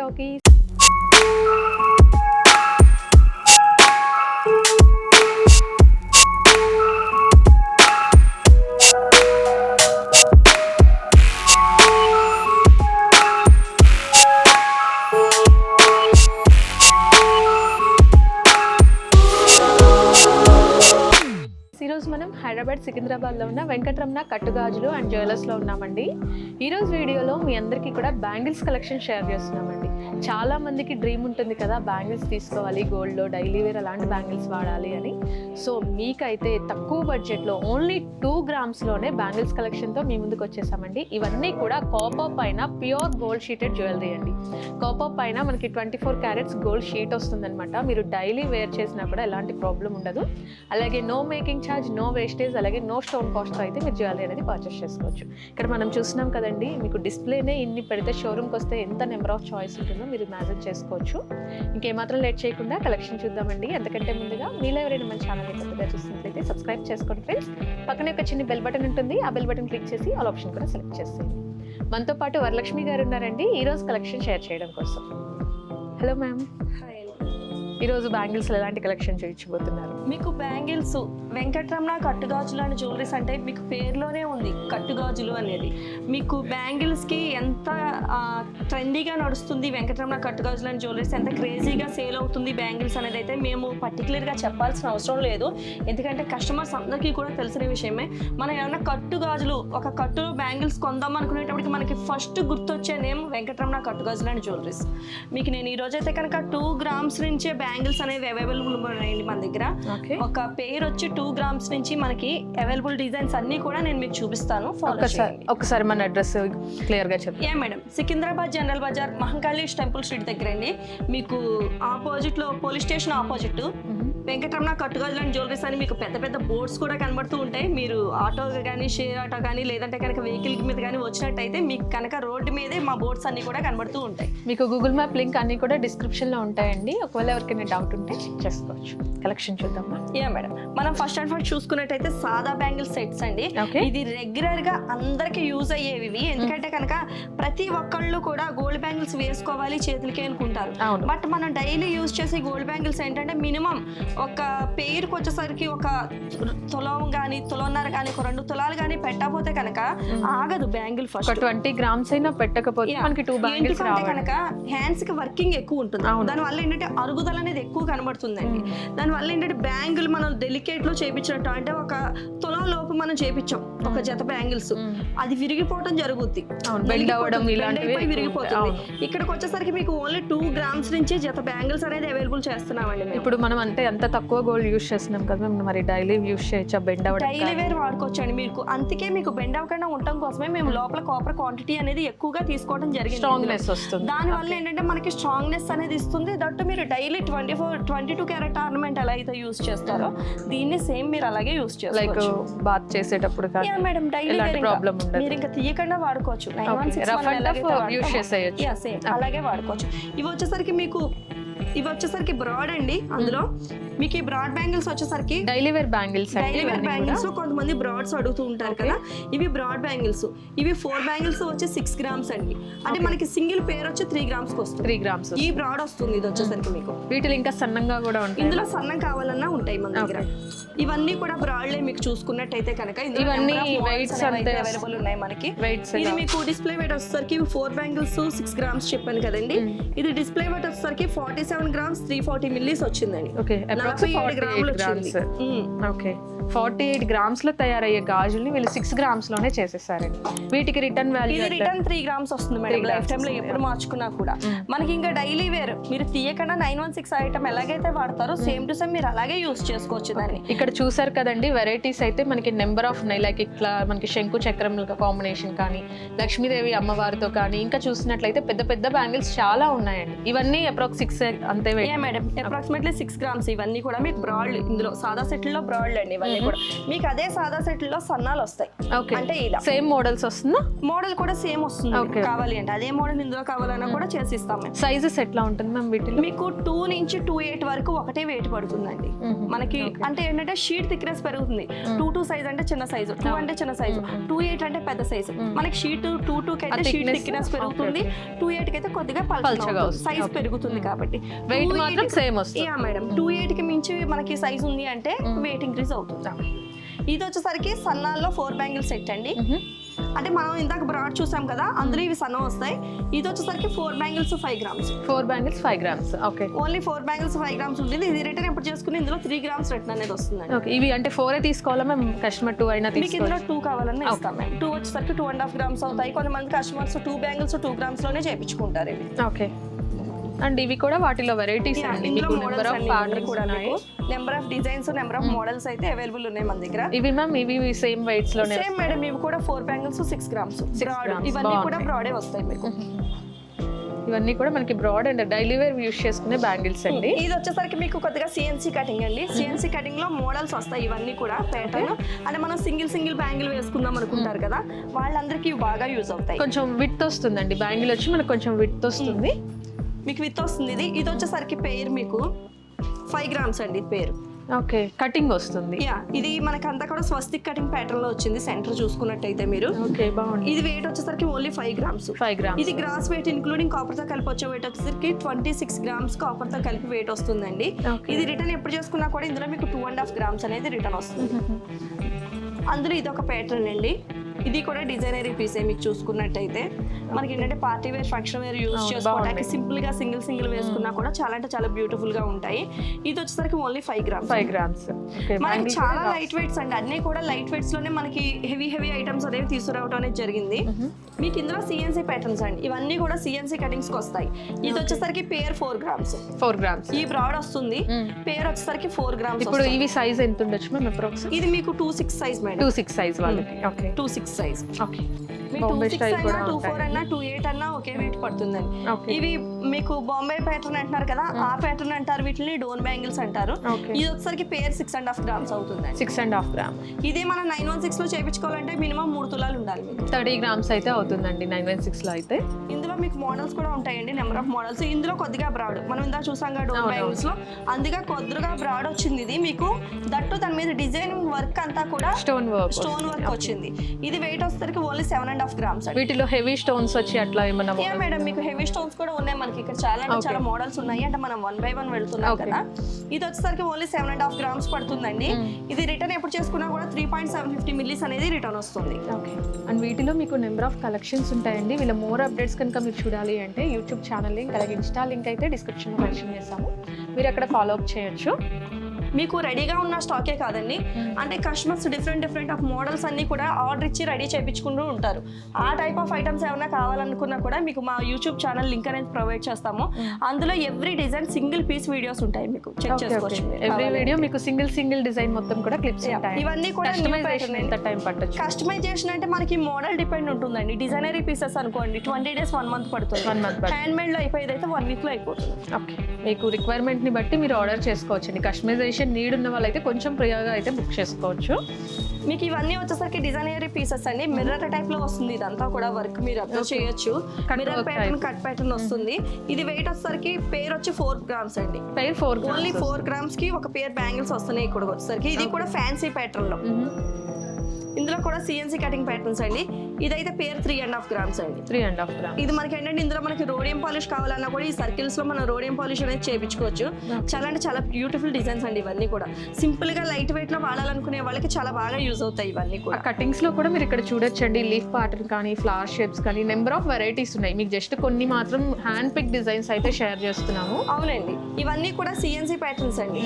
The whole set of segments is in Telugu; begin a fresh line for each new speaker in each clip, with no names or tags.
టాకీస్ ఈరోజు మనం హైదరాబాద్ సికింద్రాబాద్లో ఉన్న వెంకటరమణ కట్టుగాజులు అండ్ జ్యువెలర్స్లో ఉన్నామండి. ఈరోజు వీడియోలో మీ అందరికీ కూడా బ్యాంగిల్స్ కలెక్షన్ షేర్ చేస్తున్నామండి. చాలా మందికి డ్రీమ్ ఉంటుంది కదా బ్యాంగిల్స్ తీసుకోవాలి గోల్డ్లో డైలీ వేర్ అలాంటి బ్యాంగిల్స్ వాడాలి అని. సో మీకైతే తక్కువ బడ్జెట్లో ఓన్లీ టూ గ్రామ్స్లోనే బ్యాంగిల్స్ కలెక్షన్తో మీ ముందుకు వచ్చేసామండి. ఇవన్నీ కూడా కాపర్ పైన ప్యూర్ గోల్డ్ షీటెడ్ జ్యువెలరీ అండి. కాపర్ పైన మనకి twenty four carats gold sheet వస్తుందన్నమాట. మీరు డైలీ వేర్ చేసినా కూడా ఎలాంటి ప్రాబ్లం ఉండదు. అలాగే no making charge no wastage అలాగే నో స్టోన్ కాస్ట్తో అయితే మీరు జ్యువెలరీ అనేది పర్చేస్ చేసుకోవచ్చు. ఇక్కడ మనం చూస్తున్నాం కదండి మీకు డిస్ప్లేనే ఇన్ని పెడితే షోరూమ్కి వస్తే ఎంత నెంబర్ ఆఫ్ చాయిస్ ఉంటుందో మీరు ఇమాజిన్ చేసుకోవచ్చు. ఇంకేమాత్రం లేట్ చేయకుండా కలెక్షన్ చూద్దామండి. ఎంతకంటే ముందుగా మీలో ఎవరైనా మన ఛానల్ కొత్తగా చూసినట్లయితే సబ్స్క్రైబ్ చేసుకోండి ఫ్రెండ్స్. పక్కనే ఒక చిన్న బెల్ బటన్ ఉంటుంది. ఆ బెల్ బటన్ క్లిక్ చేసి ఆల్ ఆప్షన్ కూడా సెలెక్ట్ చేసేయండి. మనతో పాటు వరలక్ష్మి గారు ఉన్నారండి. ఈరోజు కలెక్షన్ షేర్ చేయడం కోసం. Hello ma'am. ఈరోజు బ్యాంగిల్స్ ఎలాంటి కలెక్షన్ చేయించబోతున్నారు
మీకు బ్యాంగిల్స్ వెంకటరమణ కట్టుగాజులు అని జ్యువెలరీస్ అంటే మీకు పేరులోనే ఉంది కట్టుగాజులు అనేది. మీకు బ్యాంగిల్స్కి ఎంత ట్రెండీగా నడుస్తుంది వెంకటరమణ కట్టుగాజులు అని జ్యువెలరీస్ ఎంత క్రేజీగా సేల్ అవుతుంది బ్యాంగిల్స్ అనేది అయితే మేము పర్టికులర్గా చెప్పాల్సిన అవసరం లేదు. ఎందుకంటే కస్టమర్స్ అందరికీ కూడా తెలిసిన విషయమే. మనం ఏమైనా కట్టుగాజులు ఒక కట్టులో బ్యాంగిల్స్ కొందాం అనుకునేటప్పటికి మనకి ఫస్ట్ గుర్తొచ్చే name Venkataramana Kattugajulu and jewelleries మీకు నేను ఈ రోజైతే కనుక టూ గ్రామ్స్ నుంచే బ్యాంగిల్స్ అనేవి అవైలబుల్ ఉన్నాయండి మన దగ్గర. ఒక పేర్ వచ్చి టూ గ్రామ్స్ నుంచి మనకి అవైలబుల్ డిజైన్స్ అన్ని కూడా నేను మీకు చూపిస్తాను.
ఒకసారి మన అడ్రస్ క్లియర్గా చెప్పండి
yeah madam Secunderabad General Bazaar Mahankali temple street దగ్గర అండి మీకు ఆపోజిట్లో police station opposite. Venkataramana Kattugajulu and jewelleries అని మీకు పెద్ద పెద్ద బోర్డ్స్ కూడా కనబడుతూ ఉంటాయి. మీరు ఆటో కానీ షేర్ ఆటో కానీ లేదంటే కనుక వెహికల్ మీద కానీ వచ్చినట్టయితే మీకు కనుక రోడ్డు మీదే మా బోర్డ్స్ అన్ని కూడా కనబడుతూ ఉంటాయి.
మీకు గూగుల్ మ్యాప్ లింక్ అన్ని కూడా డిస్క్రిప్షన్లో ఉంటాయండి. ఒకవేళ ఎవరికైనా డౌట్ ఉంటే చెక్ చేసుకోవచ్చు. కలెక్షన్ చూద్దాం
యా మేడం మనం ఫస్ట్ అండ్ ఫస్ట్ చూసుకున్నట్టయితే సాదా బ్యాంగిల్ సెట్స్ అండి. ఇది రెగ్యులర్గా అందరికి యూజ్ అయ్యేవి ఇవి. ఎందుకంటే కనుక ప్రతి ఒక్కళ్ళు కూడా గోల్డ్ బ్యాంగిల్స్ వేసుకోవాలి చేతులకి అనుకుంటారు. బట్ మనం డైలీ యూజ్ చేసే గోల్డ్ బ్యాంగిల్స్ ఏంటంటే మినిమం ఒక పేరుకి వచ్చేసరికి ఒక తులం కానీ తులన్నర కానీ ఒక రెండు తులాలు కానీ పెట్టకపోతే కనుక ఆగదు బ్యాంగిల్ ఫస్ట్.
ట్వంటీ గ్రామ్స్ అయినా పెట్టకపోతే. మనకి టూ బ్యాంగిల్స్
కనుక హ్యాండ్స్కి వర్కింగ్ ఎక్కువ ఉంటుంది. దాని వల్ల ఏంటంటే అరుగుదల అనేది ఎక్కువ కనబడుతుందండి. దాని వల్ల ఏంటంటే బ్యాంగిల్ మనం డెలికేట్లో చేపించినట్టు అంటే ఒక తులం లోపు మనం చేపించాం. ఒక జత బ్యాంగిల్స్. అది విరిగిపోవడం జరుగుద్ది. విరిగిపోతుంది. ఇక్కడికి వచ్చేసరికి మీకు ఓన్లీ టూ గ్రామ్స్ నుంచి జత బ్యాంగిల్స్ అనేది అవైలబుల్ చేస్తున్నామండి
ఇప్పుడు మనం అంటే ఎంత తక్కువ గోల్డ్ యూస్ చేస్తున్నాం కదా మేము మరి డైలీ యూస్ చేయొచ్చా బెండ్ అవ్వడం
డైలీ వేర్ వాడుకోవచ్చు అండి మీకు. అందుకే మీకు బెండ్ అవ్వకుండా ఉండటం కోసమే మేము లోపల కాపర్ క్వాంటిటీ అనేది ఎక్కువగా తీసుకోవడం జరిగింది
స్ట్రాంగ్నెస్ వస్తుంది.
దాని వల్ల ఏంటంటే మనకి స్ట్రాంగ్నెస్ అనేది ఇస్తుంది. దట్టు మీరు daily twenty four twenty two carat ornament ఎలా అయితే యూస్ చేస్తారో దీన్ని సేమ్ మీరు అలాగే యూస్
లైక్
చేసుకోవచ్చు.
బాత్ చేసేటప్పుడు
మేడం డైలీ
ప్రాబ్లం ఉండదు.
మీరు ఇంకా తీయకుండా వాడుకోవచ్చు. అలాగే వాడుకోవచ్చు. ఇవి వచ్చేసరికి మీకు ఇవి వచ్చేసరికి బ్రాడ్ అండి అందులో. మీకు ఈ బ్రాడ్ బ్యాంగిల్స్ వచ్చేసరికి
daily wear bangles
daily wear bangles కొంతమంది బ్రాడ్స్ అడుగుతూ ఉంటారు కదా. ఇవి బ్రాడ్ బ్యాంగిల్స్ ఇవి ఫోర్ బ్యాంగిల్స్ వచ్చి సిక్స్ గ్రామ్స్ అండి. అంటే మనకి సింగిల్ పేర్ వచ్చి త్రీ గ్రామ్స్ వస్తుంది.
త్రీ గ్రామ్స్
ఈ బ్రాడ్ వస్తుంది ఇది వచ్చేసరికి మీకు.
వీటిలో ఇంకా సన్నంగా కూడా ఉంటాయి.
ఇందులో సన్నం కావాలన్నా ఉంటాయి మన దగ్గర. ఇవన్నీ కూడా బ్రాడ్లే మీకు చూసుకున్నట్టయితే కనుక
ఇవన్నీ అంతే
అవైలబుల్ ఉన్నాయి మనకి.
వెయిట్స్
ఇది మీకు డిస్ప్లే వెయిట్ వచ్చేసరికి ఫోర్ బ్యాంగిల్స్ సిక్స్ గ్రామ్స్ చెప్పాను కదండి. ఇది డిస్ప్లే వెయిట్ వచ్చేసరికి forty seven grams three forty millis వచ్చిందండి.
ఓకే. ఓకే ఫార్టీ ఎయిట్ గ్రామ్స్లో తయారయ్యే గాజుల్ని వీళ్ళు సిక్స్ గ్రామ్స్లోనే చేసేసారండి. వీటికి return value
return three grams వస్తుంది మేడం. లైఫ్ టైమ్లో ఎప్పుడు మార్చుకున్నా కూడా. మనకి ఇంకా డైలీ వేర్ మీరు తీయకుండా నైన్ వన్ సిక్స్ ఐటమ్ ఎలాగైతే వాడతారో సేమ్ టు సేమ్ మీరు అలాగే యూస్ చేసుకోవచ్చు దాన్ని.
ఇక్కడ చూసారు కదండి వెరైటీస్ అయితే మనకి నెంబర్ ఆఫ్ ఉన్నాయి లైక్ ఇట్లా మనకి శంకు చక్రం కాంబినేషన్ కానీ లక్ష్మీదేవి అమ్మవారితో కానీ ఇంకా చూసినట్లయితే పెద్ద పెద్ద బ్యాంగిల్స్ చాలా ఉన్నాయండి. ఇవన్నీ అప్రాక్స్ సిక్స్ అంతే
మేడం అప్రాక్సిమేట్లీ సిక్స్ గ్రామ్స్ ఇవన్నీ కూడా మీకు బ్రాడ్ ఇందులో సాదా సెట్లో బ్రాడ్ అండి ఇవన్నీ కూడా. మీకు అదే సాదా సెట్లో సన్నాలు వస్తాయి.
ఓకే
అంటే ఇలా.
సేమ్ మోడల్స్ వస్తుందా?
మోడల్ కూడా సేమ్ వస్తుంది. కావాలి అంటే. అదే మోడల్ ఇందులో కావాలన్నా కూడా చేసి ఇస్తాం మేము.
సైజెస్ ఎట్లా ఉంటుంది మ్యామ్ వీటిలో?
మీకు టూ నుంచి టూ ఎయిట్ వరకు ఒకటే వెయిట్ పడుతుందండి.
మ్మ్.
మనకి. అంటే ఏంటంటే షీట్ థిక్నెస్ పెరుగుతుంది. టూ టూ సైజ్ అంటే చిన్న సైజు టూ అంటే చిన్న సైజు టూ ఎయిట్ అంటే పెద్ద సైజు మనకి షీట్ టూ టూ కి అయితే షీట్ థిక్నెస్ పెరుగుతుంది. టూ ఎయిట్కి అయితే కొద్దిగా
పల్చగా.
సైజ్. పెరుగుతుంది కాబట్టి.
వెయిట్
280
మాత్రం సేమ్ వస్తుంది.
యా మేడం టూ ఎయిట్కి మించి మనకి సైజ్ ఉంది అంటే వెయిట్ ఇంక్రీజ్ అవుతుంది ఇది వచ్చేసరికి సన్నాల్లో ఫోర్ బ్యాంగిల్ సెట్ అండి. అంటే మనం ఇందాక బ్రాడ్ చూసాం కదా అందులో ఇవి సన్న వస్తాయి. ఇది వచ్చేసరికి four bangles five grams
four bangles five grams okay
only four bangles five grams ఉంటుంది. ఇది రిటర్న్ ఎప్పుడు చేసుకుని ఇందులో త్రీ గ్రామ్స్ రిటర్న్ అనేది వస్తుందండి.
ఓకే ఇవి అంటే ఫోరే తీసుకోవాలా మేము కస్టమర్ టూ అయినా
మీకు ఇందులో టూ కావాలని ఇస్తాం మేము టూ వచ్చేసరికి టూ అండ్ హాఫ్ గ్రామ్స్ అవుతాయి. కొంతమంది కస్టమర్స్ టూ బ్యాంగిల్స్ టూ గ్రామ్స్లోనే చేయించుకుంటారు ఇవి.
ఓకే అండ్ ఇవి కూడా వాటిలో వెరైటీస్ అండి. మీకు నెంబర్ ఆఫ్ ప్యాటర్న్స్
కూడా
ఉన్నాయి.
Number of designs number of models అయితే అవైలబుల్ ఉన్నాయి మన దగ్గర.
ఇవి మ్యామ్ ఇవి సేమ్ వెయిట్స్లోనే
సేమ్ మేడం ఇవి కూడా ఫోర్ బ్యాంగిల్స్ సిక్స్ గ్రామ్స్ ఇవన్నీ కూడా. బ్రాడే వస్తాయి మీకు.
ఇవన్నీ కూడా మనకి broad and daily wear use చేసుకునే బ్యాంగిల్స్ అండి.
ఇది వచ్చేసరికి మీకు కొద్దిగా సిఎన్సీ కటింగ్ అండి. సిఎన్సీ కటింగ్లో మోడల్స్ వస్తాయి ఇవన్నీ కూడా ప్యాటర్న్ అంటే మనం సింగిల్ సింగిల్ బ్యాంగిల్ వేసుకుందాం అనుకుంటారు కదా వాళ్ళందరికీ బాగా యూజ్ అవుతాయి.
కొంచెం విత్ వస్తుందండి. బ్యాంగిల్ వచ్చి మనకు కొంచెం విత్ వస్తుంది.
మీకు విత్ వస్తుంది ఇది ఇది వచ్చేసరికి పేరు మీకు ఫైవ్ గ్రామ్స్ అండి పేరు.
ఓకే కటింగ్ వస్తుంది.
యా ఇది మనకి అంతా కూడా స్వస్తిక్ కటింగ్ ప్యాటర్న్లో వచ్చింది. సెంటర్ చూసుకున్నట్టయితే మీరు.
ఓకే బాగుంది.
ఇది వెయిట్ వచ్చేసరికి only five grams
five grams
ఇది గ్రాస్ వెయిట్ ఇంక్లూడింగ్ కాపర్తో కలిపి వచ్చే వెయిట్ వచ్చేసరికి ట్వంటీ సిక్స్ గ్రామ్స్ కాపర్తో కలిపి వెయిట్ వస్తుందండి. ఇది రిటర్న్ ఎప్పుడు చేసుకున్నా కూడా ఇందులో మీకు టూ అండ్ హాఫ్ గ్రామ్స్ అనేది రిటర్న్ వస్తుంది. అందులో ఇది ఒక ప్యాటర్న్ అండి. ఇది కూడా డిజైనరీ పీసే మీకు చూసుకున్నట్టయితే. మనకి ఏంటంటే party wear function wear use
అవును,
చేసుకోవడానికి. సింపుల్గా సింగిల్ సింగిల్ వేసుకున్నా కూడా చాలా అంటే చాలా బ్యూటిఫుల్గా ఉంటాయి. ఇది వచ్చేసరికి only five grams
five grams
మనకి చాలా లైట్ వెయిట్స్ అండి. అన్ని కూడా లైట్ వెయిట్స్లోనే మనకి హెవీ హెవీ ఐటమ్స్ అనేవి తీసుకురావడం అనేది జరిగింది. మీకు ఇందులో సిఎన్సీ ప్యాటర్న్స్ అండి. ఇవన్నీ కూడా సిఎన్సీ కటింగ్స్కి వస్తాయి ఇది వచ్చేసరికి pair four grams
four grams
ఈ బ్రాడ్ వస్తుంది. పేర్ వచ్చేసరికి ఫోర్ గ్రామ్స్
ఇప్పుడు ఇవి సైజ్ ఎంత ఉండొచ్చు మ్యామ్
ఇది మీకు two six size madam
two six size వాళ్ళకి. Okay
two six size
okay Bombay
six
style
అయినా
కూడా
టూ ఫోర్ అయినా టూ ఎయిట్ అన్నా ఒకే వెయిట్ పడుతుందండి. ఇవి మీకు బాంబే ప్యాటర్న్ అంటున్నారు కదా ఆ ప్యాటర్న్ అంటారు వీటిని డోన్ బ్యాంగిల్స్ అంటారు. ఇది వచ్చేసరికి pair six and half grams అవుతుందండి.
సిక్స్ అండ్ హాఫ్ గ్రామ్
ఇదే మనం నైన్ వన్ సిక్స్లో చేయించుకోవాలంటే మినిమం మూడు తులాలు ఉండాలి
థర్టీ గ్రామ్స్ అయితే అవుతుందండి నైన్ వన్ సిక్స్లో అయితే.
ఇందులో మీకు మోడల్స్ కూడా ఉంటాయండి నెంబర్ ఆఫ్ మోడల్స్ ఇందులో కొద్దిగా బ్రాడ్ మనం ఇందా చూసాం కదా
అవును.
బ్యాంగిల్స్లో. అందుకే కొద్దిగా బ్రాడ్ వచ్చింది ఇది. మీకు దట్టు దాని మీద డిజైన్ వర్క్ అంతా కూడా
స్టోన్ వర్క్
స్టోన్ వర్క్ వచ్చింది. ఇది వెయిట్ వచ్చేసరికి only seven and half grams
వీటిలో హెవీ స్టోన్స్ వచ్చి అట్లా ఏమన్నా
యా మేడం మీకు హెవీ స్టోన్స్ కూడా ఉన్నాయి మనకి. ఇక్కడ చాలా అంటే చాలా మోడల్స్ ఉన్నాయి. అంటే మనం వన్ బై వన్ వెళ్తున్నాం. కదా. ఇది వచ్చేసరికి only seven and half grams పడుతుందండి. ఇది రిటర్న్ ఎప్పుడు చేసుకున్నా కూడా three point seven fifty millis అనేది రిటర్న్ వస్తుంది.
ఓకే అండ్ వీటిలో మీకు నెంబర్ ఆఫ్ కలెక్షన్స్ ఉంటాయండి. వీళ్ళ మోర్ అప్డేట్స్ కనుక మీరు చూడాలి అంటే యూట్యూబ్ ఛానల్ లింక్ అలాగే ఇన్స్టా లింక్ అయితే డిస్క్రిప్షన్లో మెన్షన్ చేస్తాము. మీరు అక్కడ ఫాలో అప్ చేయొచ్చు.
మీకు రెడీగా ఉన్న స్టాకే కాదండి. అంటే customers different different of models అన్ని కూడా ఆర్డర్ ఇచ్చి రెడీ చేయించుకుంటూ ఉంటారు. ఆ టైప్ ఆఫ్ ఐటమ్స్ ఏమైనా కావాలనుకున్నా కూడా మీకు మా యూట్యూబ్ ఛానల్ లింక్ అనేది ప్రొవైడ్ చేస్తాము. అందులో every design single piece videos ఉంటాయి మీకు. చెక్ చేసుకోవచ్చు
ఎవ్రీ. వీడియో మీకు సింగిల్ సింగిల్ డిజైన్ మొత్తం కూడా క్లిప్స్. ఉంటాయి.
ఇవన్నీ కూడా
ఎంత టైం పట్టొచ్చు?
కస్టమైజేషన్ అంటే మనకి మోడల్ డిపెండ్ ఉంటుందండి. డిజైనరీ పీసెస్ అనుకోండి ట్వంటీ డేస్ వన్ మంత్ పడుతుంది.
Month పడుతుంది.
హ్యాండ్ మేడ్లో అయిపోయేది అయితే వన్ వీక్లో అయిపోతుంది.
ఓకే మీకు రిక్వైర్మెంట్ని బట్టి మీరు ఆర్డర్ చేసుకోవచ్చండి. కస్టమైజేషన్ నీడ్ ఉన్న వాళ్ళైతే కొంచెం ప్రియాగా అయితే బుక్ చేసుకోవచ్చు.
మీకు ఇవన్నీ వచ్చేసరికి డిజైనరీ పీసెస్ అండి. మిర్రర్ టైప్లో వస్తుంది ఇదంతా కూడా వర్క్ మీరు అబ్జర్వ్ చేయొచ్చు. మిర్రర్ ప్యాటర్న్ కట్ ప్యాటర్న్ వస్తుంది. ఇది వెయిట్ వచ్చేసరికి పేర్ వచ్చి ఫోర్ గ్రామ్స్ అండి.
పేర్ ఫోర్
ఓన్లీ ఫోర్ గ్రామ్స్కి ఒక పేర్ బ్యాంగిల్స్ వస్తున్నాయి ఇక్కడ వచ్చేసరికి. ఇది కూడా ఫ్యాన్సీ ప్యాటర్న్లో. ఇందులో కూడా సిఎన్సీ కటింగ్ ప్యాటర్న్స్ అండి. ఇదైతే pair three and half grams అండి.
త్రీ అండ్ హాఫ్ గ్రామ్
ఇది మనకి ఏంటంటే ఇందులో మనకి రోడియం పాలిష్ కావాలన్నా కూడా ఈ సర్కిల్స్లో మనం రోడియం పాలిష్ అనేది చేయించుకోవచ్చు చాలా అంటే చాలా బ్యూటిఫుల్ డిజైన్స్ అండి ఇవన్నీ కూడా. సింపుల్గా లైట్ వెయిట్లో వాడాలనుకునే వాళ్ళకి చాలా బాగా యూజ్ అవుతాయి ఇవన్నీ కూడా.
కటింగ్స్లో కూడా మీరు ఇక్కడ చూడొచ్చండి లీఫ్ ప్యాటర్న్ కానీ ఫ్లవర్ షేప్స్ కానీ నెంబర్ ఆఫ్ వెరైటీస్ ఉన్నాయి. మీకు జస్ట్ కొన్ని మాత్రం హ్యాండ్ పిక్ డిజైన్స్ అయితే షేర్ చేస్తున్నాము.
అవునండి. ఇవన్నీ కూడా సిఎన్సీ ప్యాటర్న్స్ అండి.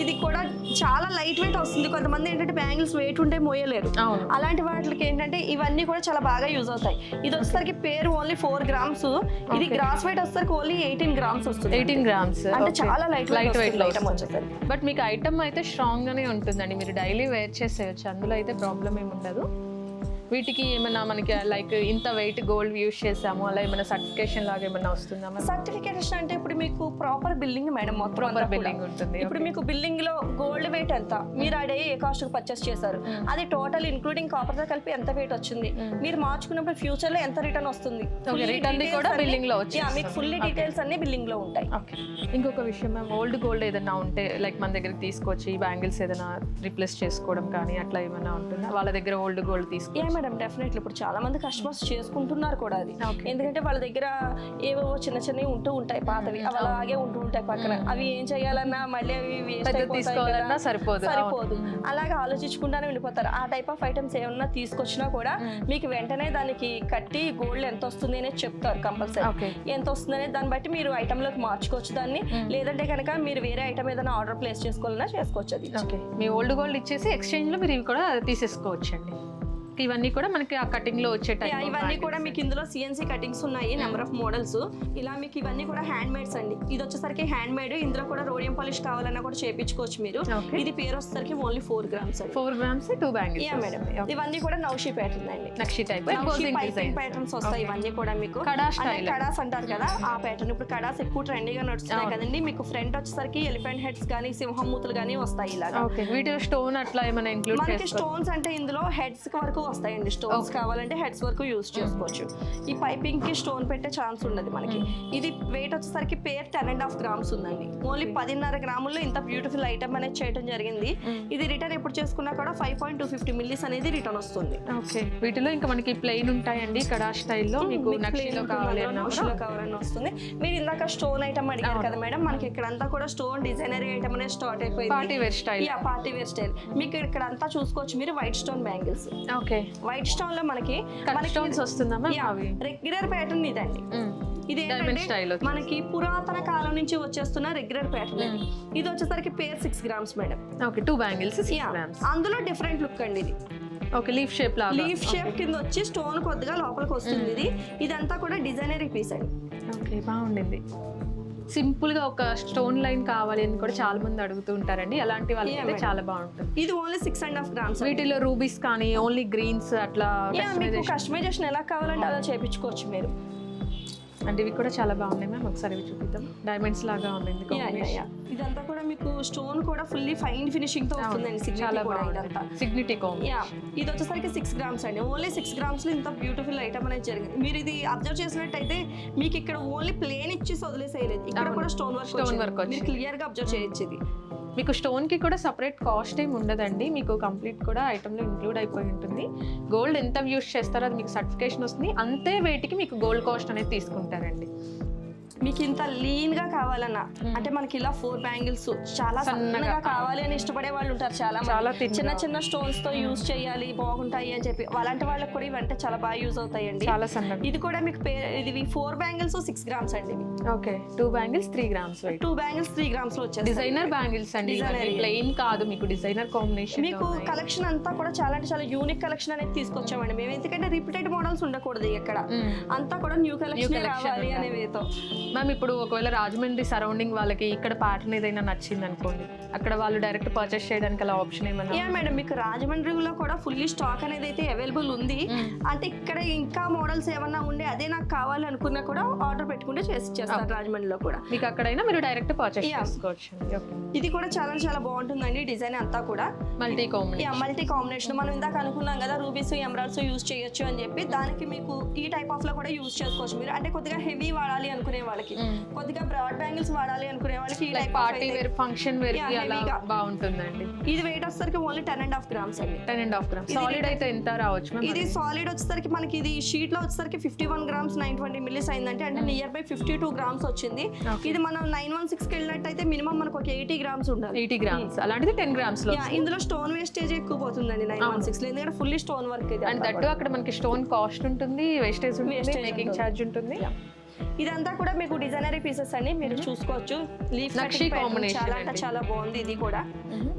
ఇది కూడా చాలా లైట్ వెయిట్ వస్తుంది. కొంతమంది ఏంటంటే బ్యాంగిల్స్ వెయిట్ ఉంటే మోయలేరు. అలాంటి వాటికి ఏంటంటే ఇవన్నీ కూడా చాలా బాగా యూజ్ అవుతాయి. ఇది వచ్చేసరికి పేరు ఓన్లీ ఫోర్ గ్రామ్స్ ఇది. గ్రాస్ వెయిట్ వచ్చేసరికి ఓన్లీ ఎయిటీన్ గ్రామ్స్ వస్తుంది.
ఎయిటీన్ గ్రామ్స్
అంటే చాలా లైట్
లైట్ వెయిట్
ఐటమ్ వచ్చేసరికి.
బట్ మీకు ఐటమ్ అయితే స్ట్రాంగ్ గానే ఉంటుందండి. మీరు డైలీ వేర్ చేసేయచ్చు. అందులో అయితే ప్రాబ్లం ఏమి ఉండదు వీటికి ఏమైనా మనకి లైక్ ఇంత వెయిట్ గోల్డ్ యూస్ చేసాము అలా ఏమైనా సర్టిఫికేషన్ లాగా ఏమైనా వస్తుందా
సర్టిఫికేషన్ అంటే ఇప్పుడు మీకు ప్రాపర్ బిల్డింగ్ మేడం మొత్తం.
బిల్డింగ్ ఉంటుంది
ఇప్పుడు మీకు బిల్డింగ్లో గోల్డ్ వెయిట్ ఎంత? మీరు ఆ డే ఏ కాస్ట్ పర్చేస్ చేశారు? అది టోటల్ ఇంక్లూడింగ్ కాపర్తో కలిపి ఎంత వెయిట్ వచ్చింది? మీరు మార్చుకున్నప్పుడు ఫ్యూచర్లో ఎంత రిటర్న్ వస్తుంది?
ది కూడా billing లో.
మీకు ఫుల్లీ డీటెయిల్స్ అన్ని బిల్డింగ్లో ఉంటాయి.
ఇంకొక విషయం మ్యామ్ ఓల్డ్ గోల్డ్ ఏదైనా ఉంటే లైక్ మన దగ్గరికి తీసుకొచ్చి బ్యాంగిల్స్ ఏదైనా రిప్లేస్ చేసుకోవడం కానీ అట్లా ఏమైనా ఉంటుందా? వాళ్ళ దగ్గర ఓల్డ్ గోల్డ్ తీసుకో
మేడం డెఫినెట్లీ ఇప్పుడు చాలా మంది కస్టమర్స్ చేసుకుంటున్నారు కూడా అది. ఎందుకంటే వాళ్ళ దగ్గర ఏవో చిన్న చిన్నవి ఉంటూ ఉంటాయి పాతవి. అవి అలాగే ఉంటూ ఉంటాయి పక్కన. అవి ఏం చేయాలన్నా మళ్ళీ అవి
తీసుకోవాలన్నా. సరిపోదు.
సరిపోదు. అలాగే ఆలోచించుకుంటానే వెళ్ళిపోతారు ఆ టైప్ ఆఫ్ ఐటమ్స్ ఏమన్నా తీసుకొచ్చినా కూడా మీకు వెంటనే దానికి కట్టి గోల్డ్ ఎంత వస్తుంది అనేది చెప్తారు కంపల్సరీ ఎంత వస్తుంది అనేది దాన్ని బట్టి మీరు ఐటమ్లోకి మార్చుకోవచ్చు దాన్ని. లేదంటే కనుక మీరు వేరే ఐటమ్ ఏదైనా ఆర్డర్ ప్లేస్ చేసుకోవాలన్నా చేసుకోవచ్చు అది.
మీ ఓల్డ్ గోల్డ్ ఇచ్చేసి ఎక్స్చేంజ్లో మీరు ఇవి కూడా తీసేసుకోవచ్చండి. ఇవన్నీ కూడా మనకి ఆ కటింగ్లో వచ్చే
యా,
టైప్
ఇవన్నీ కూడా మీకు ఇందులో సిఎన్సీ కటింగ్స్ ఉన్నాయి నెంబర్ ఆఫ్ మోడల్స్ ఇలా మీకు ఇవన్నీ కూడా హ్యాండ్ మేడ్స్ అండి. ఇది వచ్చేసరికి హ్యాండ్ మేడ్ ఇందులో కూడా రోడియం పాలిష్ కావాలన్నా కూడా చేపించుకోవచ్చు మీరు. ఇది పేరు వచ్చేసరికి only four grams
four grams two bangles
yeah madam ఇవన్నీ కూడా నౌషీ ప్యాటర్న్ అండి.
నక్షి టైప్
ప్యాటర్న్స్ వస్తాయి ఇవన్నీ కూడా మీకు. కడాస్ అంటారు కదా ఆ ప్యాటర్న్ ఇప్పుడు కడాస్ ఎక్కువ ట్రెండీగా నడుస్తున్నాయి కదండి మీకు ఫ్రంట్ వచ్చేసరికి ఎలిఫెంట్ హెడ్స్ కానీ సింహమూతులు కానీ వస్తాయి ఇలాగా.
ఓకే వీటిలో స్టోన్ అట్లా ఏమైనా ఇంక్లూడ్
మనకి స్టోన్స్ అంటే ఇందులో హెడ్స్ వరకు వస్తాయండి. స్టోన్స్ కావాలంటే హెడ్స్ వరకు యూస్ చేసుకోవచ్చు. ఈ పైపింగ్కి స్టోన్ పెట్టే ఛాన్స్ ఉండదు మనకి. ఇది వెయిట్ వచ్చేసరికి pair ten and half grams ఉందండి. ఓన్లీ పదిన్నర గ్రాముల్లో ఇంత బ్యూటిఫుల్ ఐటమ్ అనేది చేయడం జరిగింది. ఇది రిటర్న్ ఎప్పుడు చేసుకున్నా కూడా five point two fifty millis అనేది రిటర్న్ వస్తుంది.
ఓకే వీటిలో ఇంకా మనకి ప్లెయిన్ ఉంటాయండి కడా స్టైల్లో. మీకు నక్షిలో
కావాలని వస్తుంది. మీరు ఇందాక స్టోన్ ఐటమ్ అడిగారు కదా మేడం మనకి ఇక్కడంతా కూడా స్టోన్ డిజైనరీ ఐటమ్ అనేది స్టార్ట్ అయిపోయింది.
Party wear style
party wear style మీకు ఇక్కడ అంతా చూసుకోవచ్చు మీరు white stone bangles
okay
white స్టోన్లో మనకి
స్టోన్స్ అవి.
రెగ్యులర్ ప్యాటర్న్ ఇదండి ఇది మనకి పురాతన కాలం నుంచి వచ్చేస్తున్న రెగ్యులర్ ప్యాటర్న్ ఇది. వచ్చేసరికి pair six grams madam
okay two bangles grams
అందులో డిఫరెంట్ లుక్ అండి ఇది.
ఓకే లీఫ్ షేప్ లాగా.
లీఫ్ షేప్ కింద వచ్చి స్టోన్ కొద్దిగా లోపలికి వస్తుంది ఇది. ఇదంతా కూడా డిజైనరీ పీస్ అండి.
ఓకే బాగుండింది. సింపుల్గా ఒక స్టోన్ లైన్ కావాలి అని కూడా చాలా మంది అడుగుతూ ఉంటారండి అలాంటి వాళ్ళకి అయితే. చాలా బాగుంటుంది
ఇది only six and half grams
వీటిలో రూబీస్ కానీ ఓన్లీ గ్రీన్స్ అట్లా.
కస్టమైజేషన్ ఎలా కావాలంటే అలా చేపించుకోవచ్చు మీరు
అంటే ఇవి కూడా చాలా బాగున్నాయి మ్యామ్. ఒకసారి ఇవి చూపిద్దాం. డైమండ్స్ లాగా ఉంది
యా యా యా ఇదంతా కూడా మీకు స్టోన్ కూడా ఫుల్లీ ఫైన్ ఫినిషింగ్తో వస్తుందండి
చాలా బాగుంది. సిగ్నిటీ
ఇది వచ్చేసరికి సిక్స్ గ్రామ్స్ అండి. ఓన్లీ సిక్స్ గ్రామ్స్లో ఇంత బ్యూటిఫుల్ ఐటమ్ అనేది జరిగింది. మీరు ఇది అబ్జర్వ్ చేసినట్టయితే మీకు ఇక్కడ ఓన్లీ ప్లేన్ ఇచ్చి వదిలేసేయలేదు. ఇక్కడ. కూడా స్టోన్ వర్క్ స్టోన్ వర్క్ మీరు క్లియర్గా అబ్జర్వ్ చేయొచ్చు ఇది.
మీకు స్టోన్కి కూడా సపరేట్ కాస్ట్ ఏమి ఉండదండి. మీకు కంప్లీట్ కూడా ఐటెంలో ఇంక్లూడ్ అయిపోయి ఉంటుంది. గోల్డ్ ఎంత యూస్ చేస్తారో అది మీకు సర్టిఫికేషన్ వస్తుంది. అంతే వెయిట్కి మీకు గోల్డ్ కాస్ట్ అనేది తీసుకుంటారండి.
మీకు ఇంత లీన్గా కావాలన్నా అంటే మనకి ఇలా ఫోర్ బ్యాంగిల్స్ చాలా సన్నగా కావాలి అని ఇష్టపడే వాళ్ళు ఉంటారు చాలా.
చాలా
చిన్న. చిన్న స్టోన్స్తో యూస్ చేయాలి బాగుంటాయి అని చెప్పి. అలాంటి వాళ్ళకి కూడా ఇవంటే చాలా బాగా యూజ్ అవుతాయండి.
చాలా సన్నగా.
ఇది కూడా మీకు ఇది ఫోర్ బ్యాంగిల్స్ సిక్స్ గ్రామ్స్ అండి.
Okay two bangles three grams
two bangles three గ్రామ్స్లో వచ్చేది
డిజైనర్ బ్యాంగిల్స్ అండి. ప్లెయిన్ కాదు మీకు డిజైనర్ కాంబినేషన్
మీకు కలెక్షన్ అంతా కూడా చాలా అంటే చాలా యూనిక్ కలెక్షన్ అనేది తీసుకొచ్చామండి మేము. ఎందుకంటే రిపీటెడ్ మోడల్స్ ఉండకూడదు ఎక్కడ. అంతా కూడా న్యూ కలెక్షన్ రావాలి
ఉండాలి. మ్యామ్ ఇప్పుడు ఒకవేళ రాజమండ్రి సరౌండింగ్ వాళ్ళకి ఇక్కడ ప్యాటర్న్ ఏదైనా నచ్చింది అనుకోండి అక్కడ వాళ్ళు డైరెక్ట్ పర్చేస్ చేయడానికి అలా ఆప్షన్ ఏమన్నా
యా మేడం మీకు రాజమండ్రిలో కూడా ఫుల్లీ స్టాక్ అనేది అయితే అవైలబుల్ ఉంది. అంటే ఇక్కడ ఇంకా మోడల్స్ ఏమన్నా ఉండే అదే నాకు కావాలి అనుకున్నా కూడా ఆర్డర్ పెట్టుకుంటే చేసి చేస్తారు రాజమండ్రిలో కూడా.
మీకు అక్కడైనా మీరు డైరెక్ట్ పర్చేస్. చేసుకోవచ్చు.
ఇది కూడా చాలా చాలా బాగుంటుందండి డిజైన్ అంతా కూడా.
మల్టీ కాంబినేషన్
మల్టీ కాంబినేషన్ మనం ఇందాక అనుకున్నాం కదా రూబీస్ ఎమరాల్డ్స్ యూస్ చేయొచ్చు అని చెప్పి దానికి మీకు ఈ టైప్ ఆఫ్లో కూడా యూస్ చేసుకోవచ్చు మీరు. అంటే కొద్దిగా హెవీ వాడాలి అనుకునే వాళ్ళకి కొద్దిగా బ్రాడ్ బ్యాంగిల్స్ వాడాలి అనుకునే వాళ్ళకి ఈ
like
type
party wear function wear. బాగుంటుందండి.
ఇది వెయిట్ వచ్చేసరికి only ten and. Half grams అండి
ten and half gram solid అయితే ఎంత రావచ్చు
ఇది సాలిడ్ వచ్చేసరికి మనకి ఇది షీట్లో వచ్చేసరికి fifty one grams nine twenty millis అయిందంటే అంటే near by fifty two grams వచ్చింది. ఇది మనం నైన్ వన్ సిక్స్కి వెళ్ళినట్టయితే మినిమం మనకు ఒక ఎయిటీ గ్రామ్స్ ఉండాలి.
ఎయిటీ గ్రామ్స్ అలాంటిది టెన్ గ్రామ్స్లో
యా, ఇందులో స్టోన్ వేస్టేజ్ ఎక్కువ పోతుందండి నైన్ వన్ సిక్స్లో. ఎందుకంటే ఫుల్లీ స్టోన్ వర్క్ ఇది
అండ్ దట్టు అక్కడ మనకి స్టోన్ కాస్ట్ ఉంటుంది వేస్టేజ్ ఉంటుంది మేకింగ్. ఛార్జ్ ఉంటుంది.
ఇదంతా కూడా మీకు డిజైనరీ పీసెస్ అండి. మీరు చూసుకోవచ్చు. లీఫ్ చాలా అంటే. చాలా బాగుంది ఇది కూడా.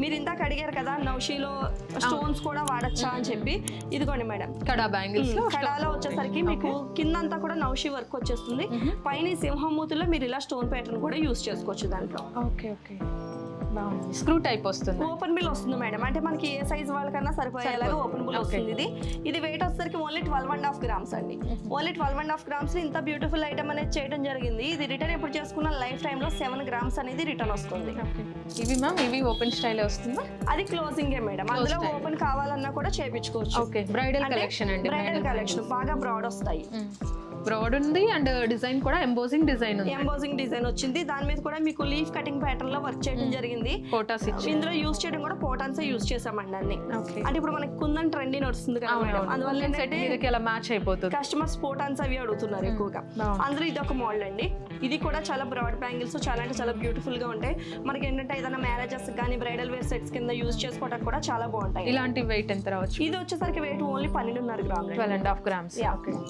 మీరు ఇందాక అడిగారు కదా నౌషీలో స్టోన్స్ కూడా వాడచ్చా అని చెప్పి. ఇదిగోండి మేడం.
కడా బ్యాంగిల్స్
కడాలో వచ్చేసరికి మీకు కిందంతా కూడా నౌషి వర్క్ వచ్చేస్తుంది. పైన సింహమూతిలో మీరు ఇలా స్టోన్ ప్యాటర్న్ కూడా యూస్ చేసుకోవచ్చు దాంట్లో.
Okay okay. స్క్రూ టైప్ వస్తుంది.
ఓపెన్ బిల్ వస్తుంది మేడం. అంటే మనకి ఏ సైజ్ వాళ్ళకన్నా సరిపోయేలాగా ఓపెన్ బిల్. వస్తుంది ఇది. ఇది వెయిట్ వచ్చేసరికి only twelve and. Half grams అండి only twelve and half grams ఇంత బ్యూటిఫుల్ ఐటమ్ అనేది చేయడం జరిగింది. ఇది రిటర్న్ ఎప్పుడు చేసుకున్న లైఫ్ టైంలో సెవెన్ గ్రామ్స్ అనేది రిటర్న్ వస్తుంది.
ఇవి మ్యామ్ ఇవి ఓపెన్ స్టైల్ వస్తుందా?
అది క్లోజింగ్ మేడం. అందులో. ఓపెన్ కావాలన్నా కూడా చేయించుకోవచ్చు
ఓకే. బ్రైడల్ కలెక్షన్ అండి
బ్రైడల్ కలెక్షన్ బాగా బ్రాడ్ వస్తాయి.
బ్రాడ్ ఉంది అండ్ డిజైన్ కూడా ఎంబోజింగ్ డిజైన్ ఉంది.
ఎంబోజింగ్ డిజైన్ వచ్చింది. దాని మీద కూడా మీకు లీఫ్ కటింగ్ ప్యాటర్న్లో వర్క్ చేయడం జరిగింది.
ఫోటోస్ ఇచ్చి
ఇందులో యూస్ చేయడం కూడా పోటాన్స్ యూస్ చేసామండి అన్ని. అంటే ఇప్పుడు మనకి కుందన్ ట్రెండీ నడుస్తుంది కదా మేడం అందువల్ల
అలా మ్యాచ్ అయిపోతుంది?
కస్టమర్స్ పోటాన్స్ అవి అడుగుతున్నారు ఎక్కువగా.
బాగుంది.
అందులో ఇది ఒక మోడల్ అండి. ఇది కూడా చాలా బ్రాడ్ బ్యాంగిల్స్ చాలా అంటే చాలా బ్యూటిఫుల్గా ఉంటాయి. మనకి ఏంటంటే ఏదైనా మ్యారేజెస్ కానీ బ్రైడల్ వేర్ సెట్స్ కింద యూస్ చేసుకోవడానికి కూడా చాలా బాగుంటాయి.
ఇలాంటి వెయిట్ ఎంత రావచ్చు?
ఇది వచ్చేసరికి వెయిట్ ఓన్లీ పన్నెండున్నర గ్రాములు
twelve and half grams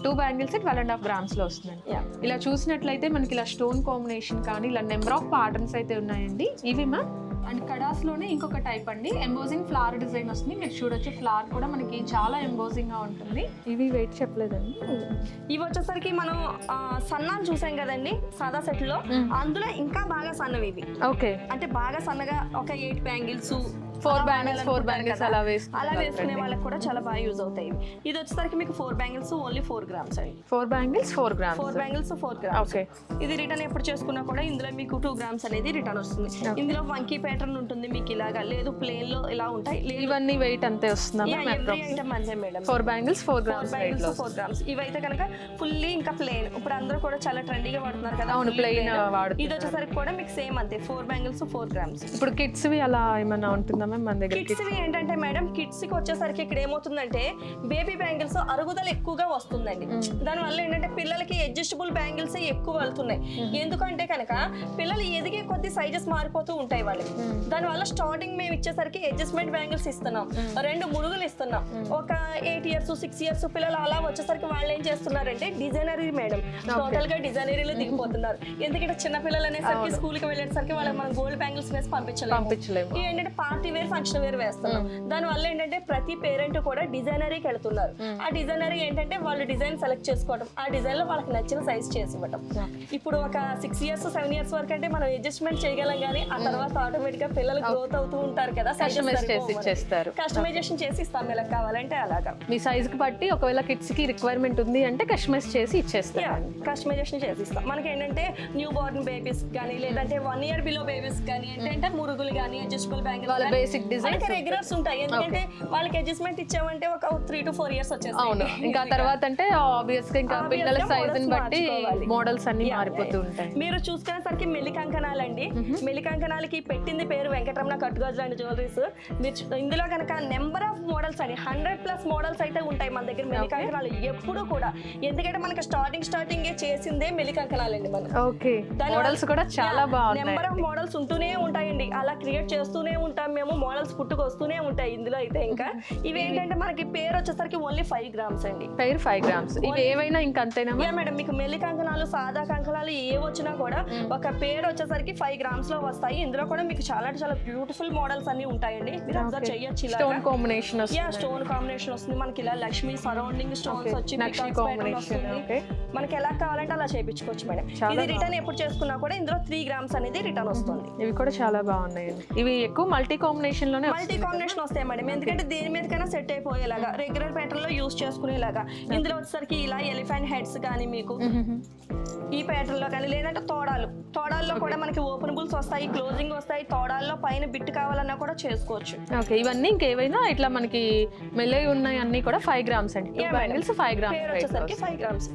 two bangles twelve and half గ్రామ్స్లో వస్తుందండి. ఇలా చూసినట్లయితే మనకి ఇలా స్టోన్ కాంబినేషన్ కానీ ఇలా నెంబర్ ఆఫ్ ప్యాటర్న్స్ అయితే ఉన్నాయండి. ఇవి మ్యామ్ అండ్ కడాస్లోనే ఇంకొక టైప్ అండి. ఎంబోజింగ్ ఫ్లవర్ డిజైన్ వస్తుంది. మీరు చూడొచ్చు ఫ్లవర్ కూడా మనకి చాలా ఎంబోజింగ్గా ఉంటుంది. ఇవి వెయిట్ చెప్పలేదండి.
ఇవి వచ్చేసరికి మనం సన్నాలు చూసాం కదండి సాదా సెట్లో
Mm.
అందులో ఇంకా బాగా సన్నవి ఇవి.
ఓకే
అంటే బాగా సన్నగా ఒక eight bangles
four bangles four bangles అలా వేసుకుంటారు
అలా వేసుకునే వాళ్ళకి కూడా చాలా బాగా యూజ్ అవుతాయి ఇవి. ఇది వచ్చేసరికి మీకు four bangles only four grams అండి
four bangles four grams
four bangles four grams
okay
ఇది రిటర్న్ ఎప్పుడు చేసుకున్నా కూడా ఇందులో మీకు టూ గ్రామ్స్ అనేది రిటర్న్ వస్తుంది. ఇందులో వంకీ ప్యాటర్న్ ఉంటుంది మీకు ఇలాగా లేదు ప్లేన్లో ఇలా ఉంటాయి.
ఇవన్నీ వెయిట్ అంతే వస్తుందా four bangles four grams
bangles four grams ఇవైతే కనుక ఫుల్లీ ఇంకా ప్లేన్ ఇప్పుడు అందరూ కూడా చాలా ట్రెండీగా వాడుతున్నారు కదా
అవును. వాడుతున్నారు.
ఇది వచ్చేసరికి కూడా మీకు సేమ్ అంతే ఫోర్ బ్యాంగిల్స్ ఫోర్ గ్రామ్స్
ఇప్పుడు కిడ్స్ వి అలా ఏమన్నా ఉంటుందా మ్యామ్ మన దగ్గర
కిడ్స్ ఏంటంటే మేడం కిడ్స్కి వచ్చేసరికి ఇక్కడ ఏమవుతుందంటే బేబీ బ్యాంగిల్స్ అరుగుదల ఎక్కువగా వస్తుందండి. దానివల్ల ఏంటంటే పిల్లలకి అడ్జస్టబుల్ బ్యాంగిల్స్ ఎక్కువ వెళ్తున్నాయి. ఎందుకంటే కనుక పిల్లలు ఎదిగే కొద్ది సైజెస్ మారిపోతూ ఉంటాయి వాళ్ళకి. దానివల్ల స్టార్టింగ్ మేము ఇచ్చేసరికి అడ్జస్ట్మెంట్ బ్యాంగిల్స్ ఇస్తున్నాం. రెండు మురుగులు ఇస్తున్నాం. ఒక ఎయిట్ ఇయర్స్ సిక్స్ ఇయర్స్ పిల్లలు అలా వచ్చేసరికి వాళ్ళు ఏం చేస్తున్నారంటే డిజైనరీ మేడం. టోటల్గా డిజైనరీలో దిగిపోతున్నారు. ఎందుకంటే చిన్న పిల్లలు అనేసరికి స్కూల్కి వెళ్ళేసరికి వాళ్ళకి మనం గోల్డ్ బ్యాంగిల్స్ వేసి పంపించలేము.
పంపించలేము.
ఏంటంటే పార్టీ వేర్ ఫంక్షన్ వేర్ వేస్తున్నాం. దాని వల్ల ఏంటంటే ప్రతి పేరెంట్ కూడా డిజైనరీకి వెళ్తున్నారు. ఆ డిజైనరీ ఏంటంటే వాళ్ళు డిజైన్ సెలెక్ట్ చేసుకోవడం ఆ డిజైన్లో వాళ్ళకి నచ్చిన సైజ్ చేసి ఇవ్వడం ఇప్పుడు ఒక సిక్స్ ఇయర్స్ సెవెన్ ఇయర్స్ వరకు అంటే మనం అడ్జస్ట్మెంట్ చేయగలం కానీ ఆ తర్వాత ఆటోమేటిక్గా పిల్లలు గ్రోత్ అవుతూ ఉంటారు కదా
కస్టమైజ్ చేసి ఇచ్చేస్తారు.
కస్టమైజేషన్ చేసి ఇస్తాం ఇలా కావాలంటే అలాగా.
మీ సైజ్కి బట్టి ఒకవేళ కిడ్స్కి రిక్వైర్మెంట్ ఉంది అంటే కస్టమైజ్ చేసి ఇచ్చేస్తారు.
కస్టమైజేషన్ చేసి ఇస్తాం. మనకి ఏంటంటే న్యూ బోర్న్ బేబీస్ కానీ లేదంటే వన్ ఇయర్ బిలో బేబీస్ కానీ ఏంటంటే మురుగులు కానీ అడ్జస్టబుల్
వాళ్ళ
బ్యాంగిల్స్
బేసిక్ డిజైన్
రెగ్యులర్స్ ఉంటాయి. ఎందుకంటే వాళ్ళకి అడ్జస్ట్మెంట్ ఇచ్చామంటే ఒక త్రీ టు ఫోర్ ఇయర్స్ వచ్చేస్తాయి.
అవును. ఇంకా తర్వాత అంటే ఆబ్వియస్గా ఇంకా పిల్లల
సైజ్ని
బట్టి. మోడల్స్ అన్ని మారిపోతూ. ఉంటాయి.
మీరు చూసుకునేసరికి మెల్లి కంకణాలండి. మెల్లి కంకణాలకి పెట్టింది పేరు వెంకటరమణ కట్టుగాజులు అండ్ జ్యువెలరీస్ మీరు ఇందులో కనుక నెంబర్ ఆఫ్ మోడల్స్ అండి హండ్రెడ్ ప్లస్ మోడల్స్ అయితే ఉంటాయి మన దగ్గర మెల్లి కంకణాలు ఎప్పుడు కూడా. ఎందుకంటే మనకి స్టార్టింగ్ స్టార్టింగ్ చేసిందే మెల్లి కంకణాలండి మనం.
ఓకే మోడల్స్ కూడా చాలా బాగున్నాయి.
నెంబర్ ఆఫ్ మోడల్స్ ఉంటూనే ఉంటాయండి. అలా క్రియేట్ చేస్తూనే ఉంటాం మేము. మోడల్స్ పుట్టుకొస్తూనే ఉంటాయి ఇందులో అయితే ఇంకా. ఇవి ఏంటంటే మనకి పేరు వచ్చేసరికి ఓన్లీ ఫైవ్ గ్రామ్స్ అండి.
పేరు ఫైవ్ గ్రామ్స్ ఇవి ఏవైనా ఇంకా అంతేనా
మేడం మీకు మెల్లి కంకణాలు సాదా కంకణాలు ఏ వచ్చినా కూడా ఒక పేరు వచ్చేసరికి ఫైవ్ గ్రామ్స్లో వస్తాయి. ఇందులో కూడా మీకు చాలా అంటే చాలా బ్యూటిఫుల్ మోడల్స్ అన్ని ఉంటాయండి. మీరు అబ్జర్వ్ చేయొచ్చు ఇలా
stone combination
yeah stone combination వస్తుంది. మనకి ఇలా లక్ష్మి సరౌండింగ్ స్టోన్స్ వచ్చి
okay.
మనకి ఎలా కావాలంటే అలా చేపించుకోవచ్చు మేడం ఇది రిటర్న్ ఎప్పుడు చేసుకున్నా కూడా ఇందులో త్రీ గ్రామ్స్ అనేది రిటర్న్ వస్తుంది.
ఇవి కూడా చాలా బాగున్నాయి ఇవి ఎక్కువ మల్టీ కాంబినేషన్ లోనే
మల్టీ కాంబినేషన్ వస్తాయి మేడం ఎందుకంటే దేని మీదకైనా సెట్ అయిపోయేలాగా రెగ్యులర్ ప్యాటర్న్లో యూస్ చేసుకునేలాగా. ఇందులో వచ్చేసరికి ఇలా ఎలిఫెంట్ హెడ్స్ కానీ మీకు ఈ ప్యాటర్న్లో కానీ లేదంటే తోడాలు. తోడాల్లో కూడా మనకి ఓపెనబుల్స్ వస్తాయి క్లోజింగ్ వస్తాయి. తోడాల్లో పైన బిట్ కావాలన్నా కూడా చేసుకోవచ్చు.
ఓకే ఇవన్నీ ఇంకేవైనా ఇట్లా మనకి మెల్లవి ఉన్నాయి అన్ని కూడా ఫైవ్ గ్రామ్స్ అండి. బ్యాంగిల్స్ ఫైవ్ గ్రామ్స్
వచ్చేసరికి ఫైవ్ గ్రామ్స్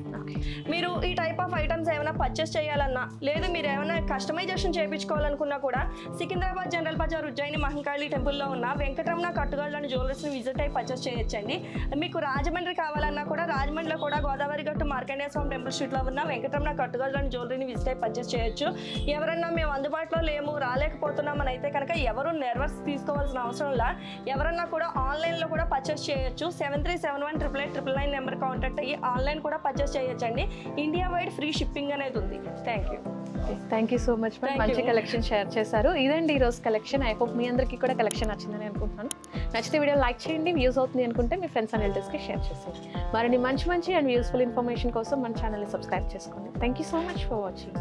మీరు ఈ టైప్ ఆఫ్ ఐటమ్స్ ఏమైనా పర్చేస్ చేయాలన్నా లేదు మీరు ఏమైనా కస్టమైజేషన్ చేయించుకోవాలనుకున్నా కూడా సికింద్రాబాద్ జనరల్ బజార్ ఉజ్జయిని మహంకాళి టెంపుల్లో ఉన్న వెంకటరమణ కట్టుగోళ్ళని జ్యువెలర్స్ని విజిట్ అయ్యి పర్చేస్ చేయొచ్చండి. మీకు రాజమండ్రి కావాలన్నా కూడా రాజమండ్రిలో కూడా గోదావరి గట్టు మార్కండేయ స్వామి టెంపుల్ స్ట్రీట్లో ఉన్న వెంకటరమణ కట్టుగోళ్ళని జ్యువెలరీని విజిట్ అయ్యి పర్చేస్ చేయొచ్చు. ఎవరన్నా మేము అందుబాటులో లేము రాలేకపోతున్నాం అని అయితే కనుక ఎవరు నెర్వర్స్ తీసుకోవాల్సిన అవసరం లా ఎవరన్నా కూడా ఆన్లైన్లో కూడా పర్చేస్ చేయొచ్చు. Seven three seven one triple eight triple nine number contact అయ్యి ఆన్లైన్ కూడా పర్చేస్ చేయొచ్చండి. ఇండియా వైడ్ ఫ్రీ షిప్పింగ్ అనేది ఉంది. Thank you
thank you so much మంచి. కలెక్షన్ షేర్ చేశారు. ఇదండి ఈ రోజు కలెక్షన్ ఐ హోప్ మీ అందరికీ కూడా కలెక్షన్ నచ్చిందని అనుకుంటున్నాను. నచ్చితే వీడియో లైక్ చేయండి వ్యూస్ అవుతుంది అనుకుంటే మీ ఫ్రెండ్స్ అండ్ రిలేటివ్స్కి షేర్ చేసేయండి. మరిన్ని మంచి మంచి అండ్ యూస్ఫుల్ ఇన్ఫర్మేషన్ కోసం మన ఛానల్ని సబ్స్క్రైబ్ చేసుకోండి. Thank you so much for watching